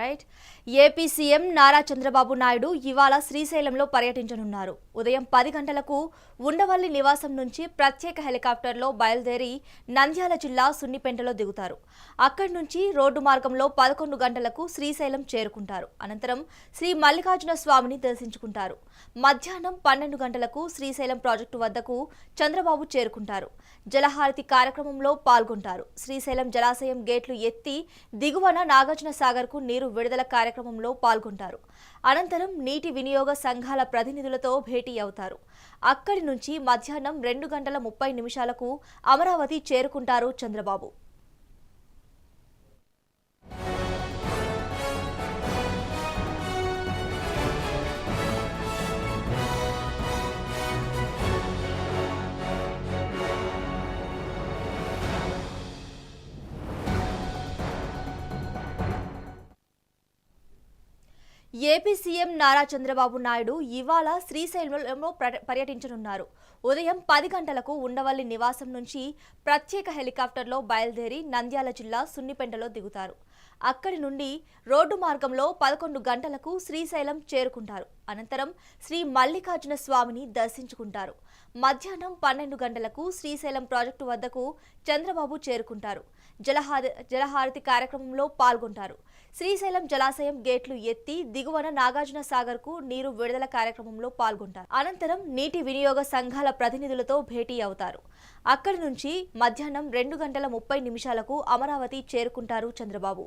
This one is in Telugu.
Right? AP CM Nara Chandrababu Naidu ఇవాళ శ్రీశైలంలో పర్యటించనున్నారు. ఉదయం పది గంటలకు ఉండవల్లి నివాసం నుంచి ప్రత్యేక హెలికాప్టర్లో బయలుదేరి నంద్యాల జిల్లా సున్నిపెంటలో దిగుతారు. అక్కడి నుంచి రోడ్డు మార్గంలో పదకొండు గంటలకు శ్రీశైలం చేరుకుంటారు. అనంతరం శ్రీ మల్లికార్జున స్వామిని దర్శించుకుంటారు. మధ్యాహ్నం పన్నెండు గంటలకు శ్రీశైలం ప్రాజెక్టు వద్దకు చంద్రబాబు చేరుకుంటారు. జలహారతి కార్యక్రమంలో పాల్గొంటారు. శ్రీశైలం జలాశయం గేట్లు ఎత్తి దిగువన నాగార్జున సాగర్కు నీరు విడుదల కార్యక్రమంలో పాల్గొంటారు. అనంతరం నీటి వినియోగ సంఘాల ప్రతినిధులతో భేటీ అవుతారు. అక్కడి నుంచి మధ్యాహ్నం రెండు గంటల ముప్పై నిమిషాలకు అమరావతి చేరుకుంటారు చంద్రబాబు. ఏపీ సీఎం నారా చంద్రబాబు నాయుడు ఇవాళ శ్రీశైలంలో పర్యటించనున్నారు. ఉదయం పది గంటలకు ఉండవల్లి నివాసం నుంచి ప్రత్యేక హెలికాప్టర్లో బయలుదేరి నంద్యాల జిల్లా సున్నిపెంటలో దిగుతారు. అక్కడి నుండి రోడ్డు మార్గంలో పదకొండు గంటలకు శ్రీశైలం చేరుకుంటారు. అనంతరం శ్రీ మల్లికార్జున స్వామిని దర్శించుకుంటారు. మధ్యాహ్నం పన్నెండు గంటలకు శ్రీశైలం ప్రాజెక్టు వద్దకు చంద్రబాబు చేరుకుంటారు. జలహార జలహారతి కార్యక్రమంలో పాల్గొంటారు. శ్రీశైలం జలాశయం గేట్లు ఎత్తి దిగువన నాగార్జున సాగర్కు నీరు విడుదల కార్యక్రమంలో పాల్గొంటారు. అనంతరం నీటి వినియోగ సంఘాల ప్రతినిధులతో భేటీ అవుతారు. అక్కడి నుంచి మధ్యాహ్నం రెండు గంటల ముప్పై నిమిషాలకు అమరావతి చేరుకుంటారు చంద్రబాబు.